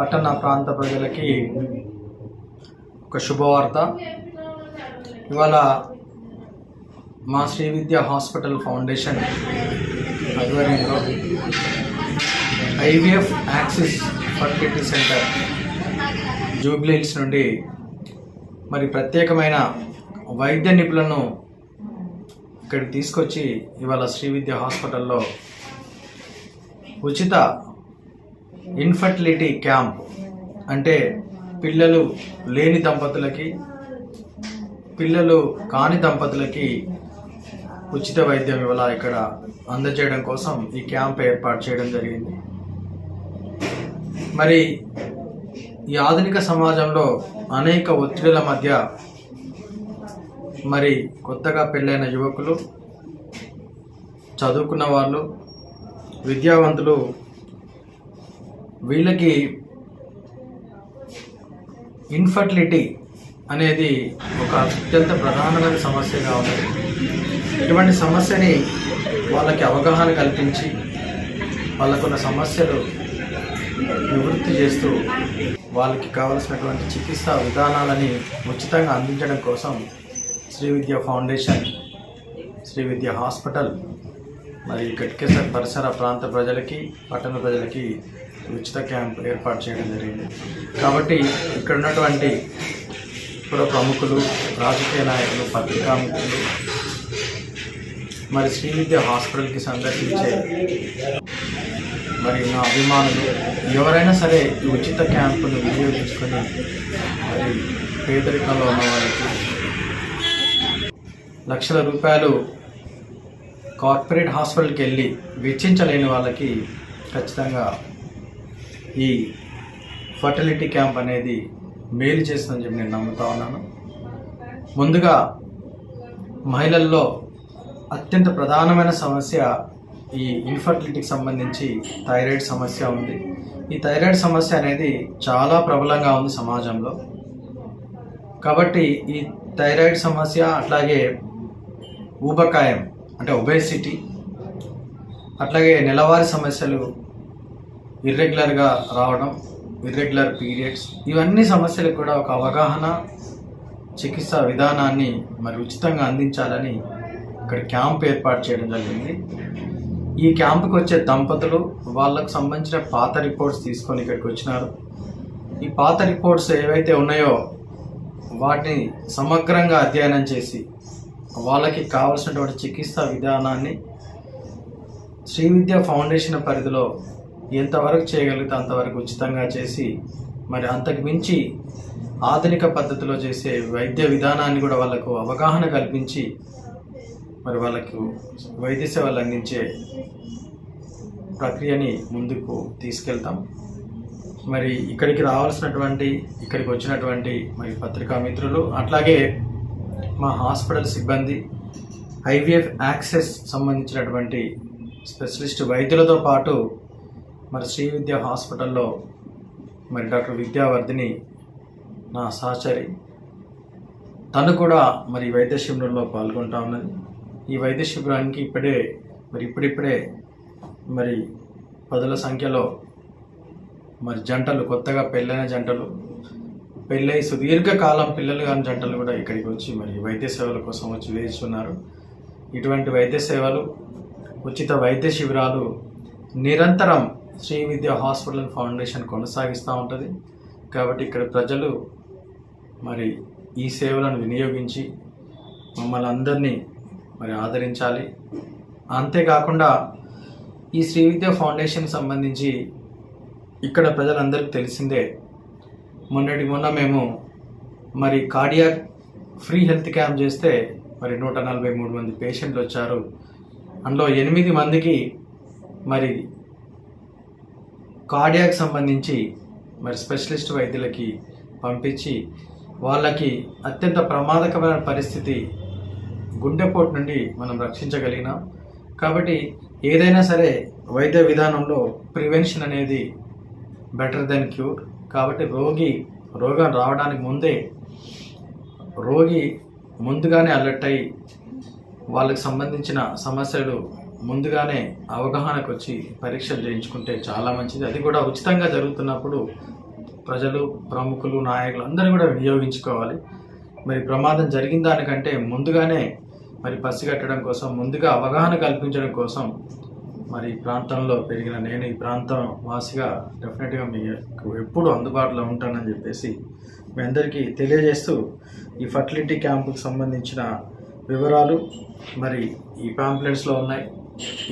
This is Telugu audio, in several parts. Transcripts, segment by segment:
పట్టణ ప్రాంత ప్రజలకి ఒక శుభవార్త. ఇవాళ మా శ్రీ విద్య హాస్పిటల్ ఫౌండేషన్ ఆధ్వర్యంలో IVF access fertility centre Jubilee Hills నుండి మరి ప్రత్యేకమైన వైద్య నిపుణులను ఇక్కడికి తీసుకొచ్చి ఇవాళ శ్రీ విద్య హాస్పిటల్లో ఉచిత ఇన్ఫర్టిలిటీ క్యాంప్ అంటే పిల్లలు లేని దంపతులకి పిల్లలు కాని దంపతులకి ఉచిత వైద్యం ఇవ్వాల ఇక్కడ అందజేయడం కోసం ఈ క్యాంప్ ఏర్పాటు చేయడం జరిగింది. మరి ఈ ఆధునిక సమాజంలో అనేక ఒత్తిడుల మధ్య మరి కొత్తగా పెళ్ళైన యువకులు చదువుకున్న వాళ్ళు విద్యావంతులు వీళ్ళకి ఇన్ఫర్టిలిటీ అనేది ఒక అత్యంత ప్రధానమైన సమస్యగా ఉన్నది. ఇటువంటి సమస్యని వాళ్ళకి అవగాహన కల్పించి వాళ్ళకున్న సమస్యలు నివృత్తి చేస్తూ వాళ్ళకి కావలసినటువంటి చికిత్సా విధానాలని ఉచితంగా అందించడం కోసం శ్రీ విద్య ఫౌండేషన్ శ్రీ విద్య హాస్పిటల్ మరి గట్కేసర్ పరిసర ప్రాంత ప్రజలకి పట్టణ ప్రజలకి ఉచిత క్యాంప్ ఏర్పాటు చేయడం జరిగింది. కాబట్టి ఇక్కడ ఉన్నటువంటి పుర ప్రముఖులు రాజకీయ నాయకులు పత్రికా ముఖ్యులు మరి శ్రీవిద్య హాస్పిటల్కి సందర్శించే మరి నా అభిమానులు ఎవరైనా సరే ఈ ఉచిత క్యాంపును వినియోగించుకొని మరి పేదరికంలో ఉన్న వారికి లక్షల రూపాయలు కార్పొరేట్ హాస్పిటల్కి వెళ్ళి వెచ్చించలేని వాళ్ళకి ఖచ్చితంగా ఈ ఫర్టిలిటీ క్యాంప్ అనేది మేలు చేస్తుందని చెప్పి నేను నమ్ముతా ఉన్నాను. ముందుగా మహిళల్లో అత్యంత ప్రధానమైన సమస్య ఈ ఇన్ఫర్టిలిటీకి సంబంధించి థైరాయిడ్ సమస్య ఉంది. ఈ థైరాయిడ్ సమస్య అనేది చాలా ప్రబలంగా ఉంది సమాజంలో. కాబట్టి ఈ థైరాయిడ్ సమస్య అట్లాగే ఊబకాయం అంటే ఒబేసిటీ అట్లాగే నెలవారీ సమస్యలు ఇర్రెగ్యులర్గా రావడం ఇర్రెగ్యులర్ పీరియడ్స్ ఇవన్నీ సమస్యలకు కూడా ఒక అవగాహన చికిత్సా విధానాన్ని మరి ఉచితంగా అందించాలని ఇక్కడ క్యాంప్ ఏర్పాటు చేయడం జరిగింది. ఈ క్యాంపుకి వచ్చే దంపతులు వాళ్ళకు సంబంధించిన పాత రిపోర్ట్స్ తీసుకొని ఇక్కడికి వచ్చినారు. ఈ పాత రిపోర్ట్స్ ఏవైతే ఉన్నాయో వాటిని సమగ్రంగా అధ్యయనం చేసి వాళ్ళకి కావలసినటువంటి చికిత్సా విధానాన్ని శ్రీవిద్య ఫౌండేషన్ పరిధిలో ఎంతవరకు చేయగలిగితే అంతవరకు ఉచితంగా చేసి మరి అంతకు మించి ఆధునిక పద్ధతిలో చేసే వైద్య విధానాన్ని కూడా వాళ్ళకు అవగాహన కల్పించి మరి వాళ్ళకు వైద్య సేవలు అందించే ప్రక్రియని ముందుకు తీసుకెళ్తాం. మరి ఇక్కడికి రావాల్సినటువంటి ఇక్కడికి వచ్చినటువంటి మరి పత్రికా మిత్రులు అట్లాగే మా హాస్పిటల్ సిబ్బంది ఐవీఎఫ్ యాక్సెస్ సంబంధించినటువంటి స్పెషలిస్ట్ వైద్యులతో పాటు మరి శ్రీ విద్య హాస్పిటల్లో మరి డాక్టర్ విద్యావర్ధిని నా సహచరి. తను కూడా మరి వైద్య శిబిరంలో పాల్గొంటా ఉన్నది. ఈ వైద్య శిబిరానికి ఇప్పుడే మరి ఇప్పుడిప్పుడే మరి పదుల సంఖ్యలో మరి జంటలు కొత్తగా పెళ్ళైన జంటలు పెళ్ళై సుదీర్ఘకాలం పిల్లలు కాని జంటలు కూడా ఇక్కడికి వచ్చి మరి వైద్య సేవల కోసం వచ్చి వేస్తున్నారు. ఇటువంటి వైద్య సేవలు ఉచిత వైద్య శిబిరాలు నిరంతరం శ్రీ విద్య హాస్పిటల్ ఫౌండేషన్ కొనసాగిస్తూ ఉంటుంది. కాబట్టి ఇక్కడ ప్రజలు మరి ఈ సేవలను వినియోగించి మమ్మల్ని అందరినీ మరి ఆదరించాలి. అంతేకాకుండా ఈ శ్రీ విద్య ఫౌండేషన్ సంబంధించి ఇక్కడ ప్రజలందరికీ తెలిసిందే మొన్నటి మొన్న మేము మరి కార్డియాక్ ఫ్రీ హెల్త్ క్యాంప్ చేస్తే మరి నూట నలభై మూడు మంది పేషెంట్లు వచ్చారు. అందులో ఎనిమిది మందికి మరి కార్డియాక్ సంబంధించి మరి స్పెషలిస్ట్ వైద్యులకి పంపించి వాళ్ళకి అత్యంత ప్రమాదకరమైన పరిస్థితి గుండెపోటు నుండి మనం రక్షించగలిగినాం. కాబట్టి ఏదైనా సరే వైద్య విధానంలో ప్రివెన్షన్ అనేది బెటర్ దెన్ క్యూర్. కాబట్టి రోగి రోగం రావడానికి ముందే రోగి ముందుగానే అలర్ట్ అయ్యి వాళ్ళకి సంబంధించిన సమస్యలు ముందుగానే అవగాహనకు వచ్చి పరీక్షలు చేయించుకుంటే చాలా మంచిది. అది కూడా ఉచితంగా జరుగుతున్నప్పుడు ప్రజలు ప్రముఖులు నాయకులు అందరూ కూడా వినియోగించుకోవాలి. మరి ప్రమాదం జరిగిన దానికంటే ముందుగానే మరి పసిగట్టడం కోసం ముందుగా అవగాహన కల్పించడం కోసం మరి ఈ ప్రాంతంలో పెరిగిన నేను ఈ ప్రాంతం వాసిగా డెఫినెట్గా మీకు ఎప్పుడు అందుబాటులో ఉంటానని చెప్పేసి మీ అందరికీ తెలియజేస్తూ ఈ ఫర్టిలిటీ క్యాంపుకు సంబంధించిన వివరాలు మరి ఈ పాంప్లెట్స్లో ఉన్నాయి.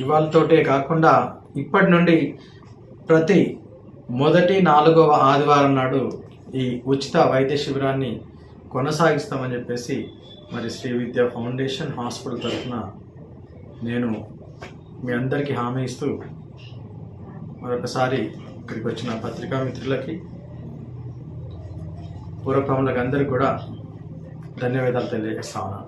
ఇవాళతోటే కాకుండా ఇప్పటి నుండి ప్రతి మొదటి నాలుగవ ఆదివారం నాడు ఈ ఉచిత వైద్య శిబిరాన్ని కొనసాగిస్తామని చెప్పేసి మరి శ్రీ విద్యా ఫౌండేషన్ హాస్పిటల్ తరఫున నేను మీ అందరికీ హామీ ఇస్తూ మరొకసారి ఇక్కడికి వచ్చిన పత్రికా మిత్రులకి పూర్వప్రములకు అందరికీ కూడా ధన్యవాదాలు తెలియజేస్తా ఉన్నాను.